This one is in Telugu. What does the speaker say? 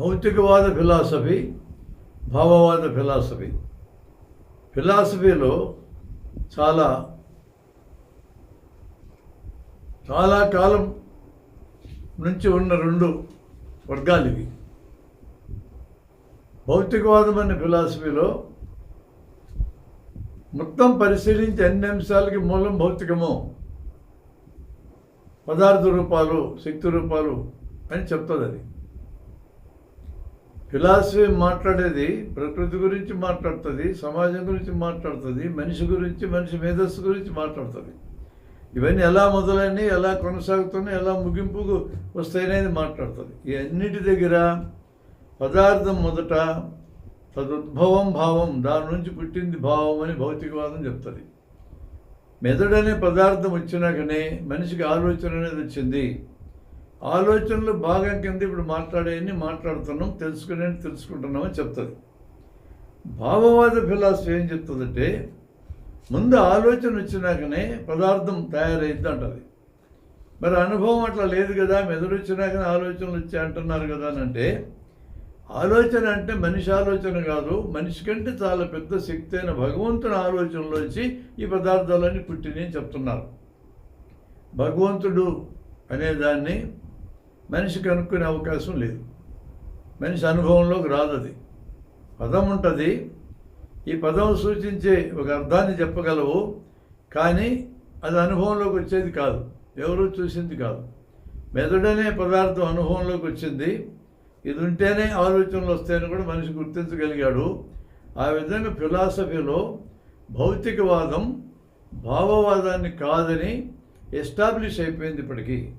భౌతికవాద ఫిలాసఫీ భావవాద ఫిలాసఫీ. ఫిలాసఫీలో చాలా చాలా కాలం నుంచి ఉన్న రెండు వర్గాలు ఇవి. భౌతికవాదం అనే ఫిలాసఫీలో మొత్తం పరిశీలించి అన్ని అంశాలకి మూలం భౌతికము. పదార్థ రూపాలు శక్తి రూపాలు అని చెప్తుంది అది. ఫిలాసఫీ మాట్లాడేది ప్రకృతి గురించి మాట్లాడుతుంది సమాజం గురించి మాట్లాడుతుంది మనిషి గురించి మనిషి మేధస్సు గురించి మాట్లాడుతుంది. ఇవన్నీ ఎలా మొదలైనవి ఎలా కొనసాగుతున్నాయి ఎలా ముగింపుకు వస్తాయనేది మాట్లాడుతుంది. ఈ అన్నిటి దగ్గర పదార్థం మొదట తదుద్భవం భావం దాని నుంచి పుట్టింది భావం అని భౌతికవాదం చెప్తుంది. మెదడు అనే పదార్థం వచ్చినాకనే మనిషికి ఆలోచన అనేది వచ్చింది. ఆలోచనలు బాగా కింద ఇప్పుడు మాట్లాడేయని మాట్లాడుతున్నాం తెలుసుకునే తెలుసుకుంటున్నామని చెప్తుంది భావవాద ఫిలాసఫీ ఏం చెప్తుందంటే ముందు ఆలోచన వచ్చినాకనే పదార్థం తయారైద్ది అంటది. మరి అనుభవం అట్లా లేదు కదా మెదడు వచ్చినాకనే ఆలోచనలు వచ్చాయి అంటున్నారు కదా అని అంటే ఆలోచన అంటే మనిషి ఆలోచన కాదు మనిషి కంటే చాలా పెద్ద శక్తి అయిన భగవంతుని ఆలోచనలోంచి ఈ పదార్థాలన్నీ పుట్టినాయి చెప్తున్నారు. భగవంతుడు అనేదాన్ని మనిషి కనుక్కునే అవకాశం లేదు. మనిషి అనుభవంలోకి రాదు అది పదం ఉంటుంది. ఈ పదం సూచించే ఒక అర్థాన్ని చెప్పగలవు కానీ అది అనుభవంలోకి వచ్చేది కాదు. ఎవరూ చూసింది కాదు. మెదడనే పదార్థం అనుభవంలోకి వచ్చింది. ఇది ఉంటేనే ఆలోచనలు వస్తాయని కూడా మనిషి గుర్తించగలిగాడు. ఆ విధంగా ఫిలాసఫీలో భౌతికవాదం భావవాదాన్ని కాదని ఎస్టాబ్లిష్ అయిపోయింది ఇప్పటికీ.